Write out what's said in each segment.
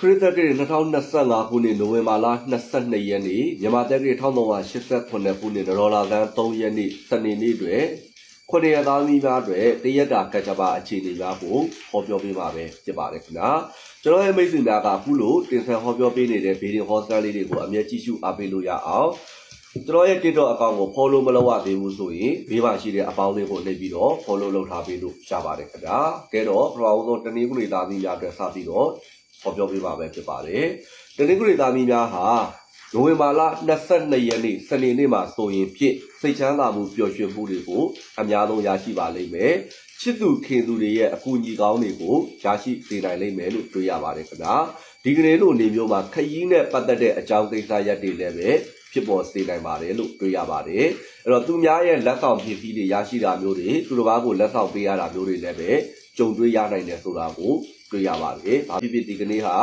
ခရစ်သက်ကရေ2025ခုနှစ်နိုဝင်ဘာလ22ရက်နေ့မြန်မာတက္ကရာ1388ခုနှစ်ဒေါ်လာသန်း3ရက်နေ့စနေနေ့တွင်ခုနှစ်ရက်သားမိသားတွေတရက်တာကကြပါအခြေအနေများကိုဟောပြောပေးပါပဲဖြစ်ပါတယ်ခင်ဗျာကျွန်တော်ရဲ့မိတ်ဆွေများကအခုလိုတင်ဆက်ဟောပြောပေးနေတဲ့ဗီဒီယိုဟောစတာလေးတွေကိုအမြဲကြည့်ရှုအားပေးလို့ရအောင်ကျွန်တော်ရဲ့ TikTok အကောင့်ကို follow မလုပ်ရသေးဘူးဆိုရင်ဘေးမှာရှိတဲ့အပေါင်းလေးကိုနှိပ်ပြီးတော့ follow လုပ်ထားပေးလို့ရပါတယ်ခင်ဗျာကဲတော့ပထမဆုံးတနင်္ဂနွေသားသမီးများအတွက်စပြီးတော့ ဟောပြောပေးပါပဲဖြစ်ပါတယ်တနင်္ဂနွေသားသမီးများဟာနိုဝင်ဘာလ22ရက်နေ့စနေနေ့မှာဆိုရင်ဖြစ်စိတ်ချမ်းသာမှုပျော်ရွှင်မှုတွေကိုအများဆုံးရရှိပါလိမ့်မယ်ချစ်သူခင်သူတွေရဲ့အကူအညီကောင်းတွေကိုရရှိစေနိုင်လိမ့်မယ်လို့တွေးရပါတယ်ခင်ဗျာဒီကနေ့လိုနေမျိုးမှာခရီးနဲ့ပတ်သက်တဲ့အကြောင်းကိစ္စရပ်တွေလည်းပဲဖြစ်ပေါ်စေနိုင်ပါတယ်လို့တွေးရပါတယ်အဲ့တော့သူများရဲ့လက်ဆောင်ဖြစ်ပြီးတွေရရှိတာမျိုးတွေသူတစ်ပါးကိုလက်ဆောင်ပေးရတာမျိုးတွေလည်းပဲကြုံတွေ့ရနိုင်တယ်ဆိုတာကို တွေ့ရပါတယ်။ဘာဖြစ်ဖြစ်ဒီကနေ့ဟာ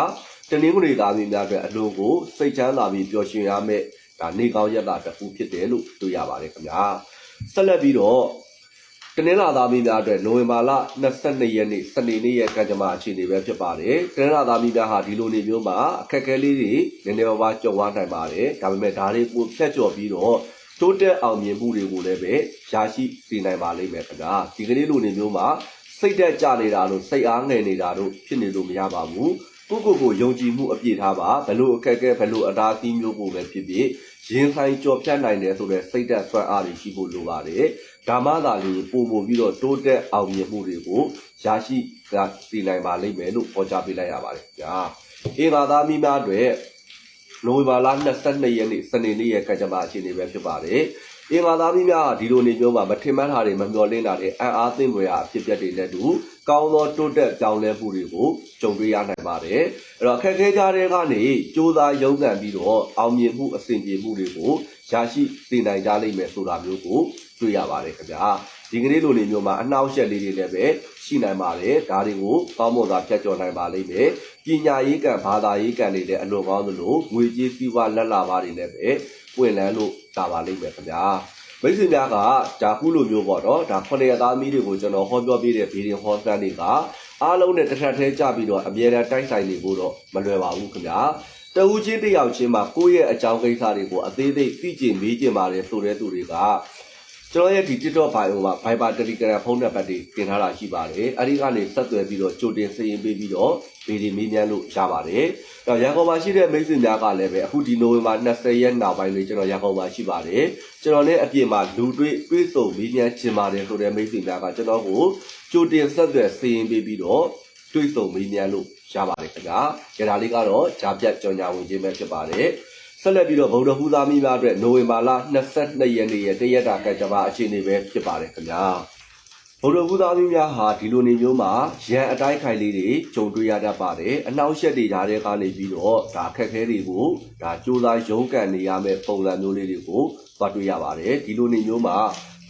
တနင်္ဂနွေသားမင်းများအတွက်အလို့ကိုစိတ်ချမ်းသာပြီးပျော်ရွှင်ရမယ့်ဒါနေကောင်းရက်တာတစ်ခုဖြစ်တယ်လို့တွေ့ရပါတယ်ခင်ဗျာ။ဆက်လက်ပြီးတော့တနင်္လာသားမင်းများအတွက်နိုဝင်ဘာလ22ရက်နေ့စနေနေ့ရဲ့ကံကြမ္မာအခြေအနေပဲဖြစ်ပါတယ်။တနင်္လာသားမင်းများဟာဒီလိုနေမျိုးမှာအခက်အခဲလေးတွေနည်းနည်းပါးပါးကြုံရနိုင်ပါတယ်။ဒါပေမဲ့ဒါတွေကိုဖြတ်ကျော်ပြီးတော့တိုးတက်အောင်မြင်မှုတွေကိုလည်းပဲရရှိစေနိုင်ပါလိမ့်မယ်ခင်ဗျာ။ဒီကနေ့လိုနေမျိုးမှာ စိတ်တက်ကြနေတာလို့စိတ်အားငယ်နေတာလို့ဖြစ်နေလို့မရပါဘူးကိုကိုကိုယုံကြည်မှုအပြည့်ထားပါဘလို့အခက်အခဲဘလို့အတားအသီးမျိုးကိုပဲဖြစ်ဖြစ်ရင်ဆိုင်ကြော်ဖြတ်နိုင်တယ်ဆိုတဲ့စိတ်တက်ဆွမ်းအားတွေရှိဖို့လိုပါတယ်ဒါမှသာလေပုံပုံပြီးတော့တိုးတက်အောင်မြင်မှုတွေကိုရရှိစီနိုင်ပါလိမ့်မယ်လို့ပေါ်ကြားပေးလိုက်ရပါတယ်ကြာအင်္ဂါသားမိများတွေနိုဝင်ဘာလ22ရက်နေ့စနေနေ့ရဲ့ကံကြမ္မာအခြေအနေပဲဖြစ်ပါတယ် အင်္ဂါသားမိများဒီလိုနေပြောမှာမထင်မှတ်တာတွေမမျှော်လင့်တာတွေအံ့အားသင့်ဖွယ်ရာအဖြစ်အပျက်တွေနဲ့တူကောင်းသောတိုးတက်ပြောင်းလဲမှုတွေကိုကြုံတွေ့ရနိုင်ပါတယ်အဲ့တော့အခက်အခဲကြားတွေကနေစ조사ရုန်းကန်ပြီးတော့အောင်မြင်မှုအဆင်ပြေမှုတွေကိုရရှိသိနိုင်ကြလိမ့်မယ်ဆိုတာမျိုးကိုတွေ့ရပါတယ်ခင်ဗျာဒီကနေ့လိုနေမျိုးမှာအနှောက်အယှက်လေးတွေလည်းပဲရှိနိုင်ပါတယ်ဒါတွေကိုကောင်းမွန်စွာဖြတ်ကျော်နိုင်ပါလိမ့်မယ်ပညာရေးကံဘာသာရေးကံတွေလည်းအလွန်ကောင်းသလိုငွေကြေးစီးပွားလက်လာပါတွေလည်းပဲ ပွင့်လန်းလို့တာပါလိမ့်မယ်ခင်ဗျာမိတ်ဆွေများကဒါခုလိုမျိုးပေါ့နော်ဒါခုနှစ်ရက်သားမီးတွေကိုကျွန်တော်ဟောပြောပေးတဲ့ဗီဒီယိုဟောစတန်တွေကအားလုံးနဲ့တစ်ထပ်သေးကြပြီးတော့အမြဲတမ်းတိုက်ဆိုင်နေဖို့တော့မလွယ်ပါဘူးခင်ဗျာတဝူချင်းတယောက်ချင်းမှာကိုယ့်ရဲ့အကြောင်းကိစ္စတွေကိုအသေးသေးသိကျင်မေးကျင်ပါတယ်ဆိုတဲ့သူတွေက ကျွန်တော်ရဲ့ဒီ TikTok bio မှာ Viber Telegram ဖုန်းနံပါတ်တွေတင်ထားတာရှိပါတယ်။အဲဒီကနေဆက်သွယ်ပြီးတော့ကြိုတင်စာရင်းပေးပြီးတော့ဗီဒီမေးမြန်းလို့ရပါတယ်။တော့ရန်ကုန်မှာရှိတဲ့မိတ်ဆွေများကလည်းပဲအခုဒီနိုဝင်ဘာ20ရက်နောက်ပိုင်းလေးကျွန်တော်ရန်ကုန်မှာရှိပါတယ်။ကျွန်တော်လည်းအပြင်မှာလူတွေ့တွေ့ဆုံမေးမြန်းချင်ပါတယ်ဆိုတဲ့မိတ်ဆွေများကကျွန်တော်ကိုကြိုတင်ဆက်သွယ်စာရင်းပေးပြီးတော့တွေ့ဆုံမေးမြန်းလို့ရပါတယ်ခင်ဗျာ။ကြဒါလေးကတော့ဂျာပြတ်ကြော်ညာဝင်ခြင်းပဲဖြစ်ပါတယ်။ ဆက်လက်ပြီးတော့ဗုဒ္ဓဟူးသားမိသားအတွက်နိုဝင်ဘာလ22ရက်နေ့ရဲ့တရက်တာကကြပါအခြေအနေပဲဖြစ်ပါတယ်ခင်ဗျာဗုဒ္ဓဟူးသားမိများဟာဒီလိုနေမျိုးမှာရန်အတိုင်းခိုင်လေးတွေဂျုံတွေ့ရတတ်ပါတယ်အနောက်ရှက်တွေဓာတ်တွေကနေပြီးတော့ဒါခက်ခဲတွေကိုဒါစူးစမ်းရုန်းကန်နေရမယ့်ပုံစံမျိုးလေးတွေကိုသွားတွေ့ရပါတယ်ဒီလိုနေမျိုးမှာ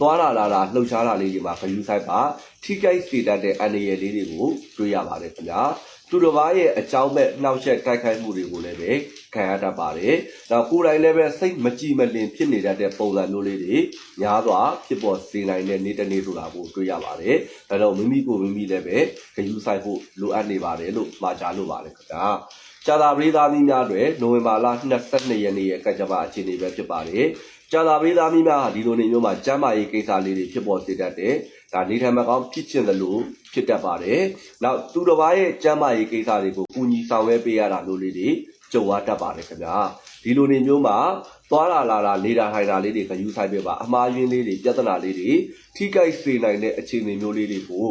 သွားလာလာလာလှုပ်ရှားတာလေးတွေမှာခယူဆိုင်ပါထိကြိုက်စေတတ်တဲ့အန္တရာယ်လေးတွေကိုတွေ့ရပါတယ်ခင်ဗျာ သူတစ်ပါးရဲ့အကြောင်းမဲ့နှောက်ယှက်တိုက်ခိုက်မှုတွေကိုလည်းပဲခံရတတ်ပါတယ်။နောက်ကိုယ်တိုင်လည်းပဲစိတ်မကြည်မလင်ဖြစ်နေတတ်တဲ့ပုံစံမျိုးလေးတွေများစွာဖြစ်ပေါ်စေနိုင်တဲ့နေ့တစ်နေ့ဆိုတာကိုတွေ့ရပါတယ်။ဒါတော့မိမိကိုမိမိလည်းပဲဂရုစိုက်ဖို့လိုအပ်နေပါတယ်လို့မှာကြားလိုပါတယ်ခင်ဗျာ။ကြာသာပရိသတ်များတွေနိုဝင်ဘာလ22ရက်နေ့ရဲ့ကကြပါအခြေအနေပဲဖြစ်ပါတယ်။ကြာသာပရိသတ်များဟာဒီလိုနေမျိုးမှာကျမ်းမာရေးကိစ္စလေးတွေဖြစ်ပေါ်စေတတ်တယ်။ ဒါနေထိုင်မကောင်းဖြစ်ချင်တယ်လို့ဖြစ်တတ်ပါတယ်။နောက်သူတစ်ပါးရဲ့ကျမ်းမာရေးကိစ္စတွေကိုကူညီဆောင်ရွက်ပေးရတာမျိုးလေးတွေကြုံရတတ်ပါတယ်ခင်ဗျာ။ဒီလိုနေမျိုးမှာသွားလာလာလာနေတာထိုင်တာလေးတွေခယူဆိုင်ပြပါအမှားယွင်းလေးတွေပြဿနာလေးတွေထိကြိုက်စေနိုင်တဲ့အခြေအနေမျိုးလေးတွေကို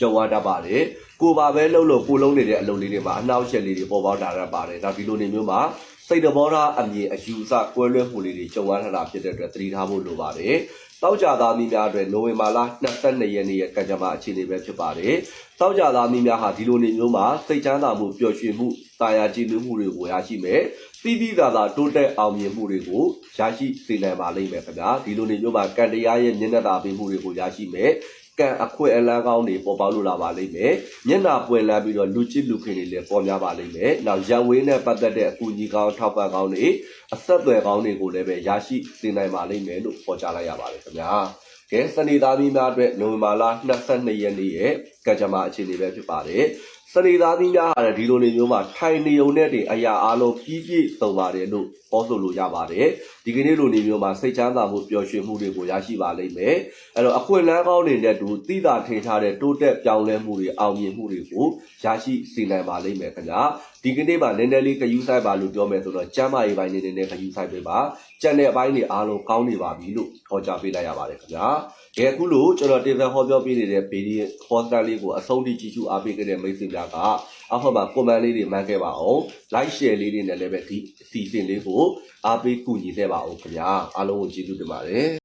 ကြုံရတတ်ပါတယ်။ကိုပါပဲလှုပ်လို့ကိုလုံးနေတဲ့အလုပ်လေးတွေမှာအနှောက်အယှက်လေးတွေပေါ်ပေါက်လာတတ်ပါတယ်။ဒါဒီလိုနေမျိုးမှာစိတ်တဘောထားအမြင်အယူအဆကွဲလွဲမှုလေးတွေကြုံရထတာဖြစ်တဲ့အတွက်သတိထားဖို့လိုပါတယ်။ တောက်ကြသားမိများအတွက်နိုဝင်ဘာလ22ရက်နေ့ရဲ့ကံကြမ္မာအခြေအနေပဲဖြစ်ပါတယ်။တောက်ကြသားမိများဟာဒီလိုနေမျိုးမှာစိတ်ချမ်းသာမှုပျော်ရွှင်မှုတာယာကြည်နူးမှုတွေကိုရရှိမယ်။ပြီးပြီးသာသာတိုးတက်အောင်မြင်မှုတွေကိုရရှိစေနိုင်ပါလိမ့်မယ်ခင်ဗျာ။ဒီလိုနေမျိုးမှာကံတရားရဲ့မျက်နှာသာပေးမှုတွေကိုရရှိမယ်။ ကံအခွင့်အလန်းကောင်းတွေပေါ်ပေါက်လို့လာပါလိမ့်မယ်။မျက်နှာပွင့်လန်းပြီးတော့လူချစ်လူခင်တွေလည်းပေါ်များပါလိမ့်မယ်။နောက်ရန်ဝေးနဲ့ပတ်သက်တဲ့အကူအညီကောင်းထောက်ပံ့ကောင်းတွေအဆက်အသွယ်ကောင်းတွေကိုလည်းပဲရရှိစေနိုင်ပါလိမ့်မယ်လို့ပေါ်ကြားလိုက်ရပါတယ်ခင်ဗျာ။ကဲစနေသားမီးများအတွက်နိုဝင်ဘာလ22ရက်နေ့ရဲ့ကံကြမ္မာအခြေအနေပဲဖြစ်ပါတယ်။ စနေသားသီးများဟာလည်းဒီလိုနေမျိုးမှာထိုင်နေုံနဲ့တင်အရာအားလုံးပြည့်ပြည့်စုံပါတယ်လို့ဟောဆိုလို့ရပါတယ်ဒီကနေ့လိုနေမျိုးမှာစိတ်ချမ်းသာမှုပျော်ရွှင်မှုတွေကိုရရှိပါလိမ့်မယ်အဲ့တော့အခွင့်အလမ်းကောင်းတွေနဲ့တူသိတာထင်ရှားတဲ့တိုးတက်ပြောင်းလဲမှုတွေအောင်မြင်မှုတွေကိုရရှိစေနိုင်ပါလိမ့်မယ်ခင်ဗျာဒီကနေ့မှာနည်းနည်းလေးခယူးဆိုင်ပါလို့ပြောမယ်ဆိုတော့ကျမ်းမာရေးပိုင်းနေနေနဲ့ခယူးဆိုင်ပေးပါကြံတဲ့အပိုင်းတွေအားလုံးကောင်းနေပါပြီလို့ဟောကြားပေးလိုက်ရပါတယ်ခင်ဗျာကဲအခုလို့ကျွန်တော်တင်ဆက်ဟောပြောပေးနေတဲ့ဗီဒီယိုဟောစတာလေးကိုအဆုံးထိကြည့်ရှုအားပေးခဲ့တဲ့မိတ်ဆွေများကအောက်ဘက်မှာ comment လေးတွေမှန်းခဲ့ပါအောင် like share လေးတွေနဲ့လည်းပဲဒီအစီအစဉ်လေးကိုအားပေးကူညီခဲ့ပါအောင်ခင်ဗျာအားလုံးကိုကျေးဇူးတင်ပါတယ်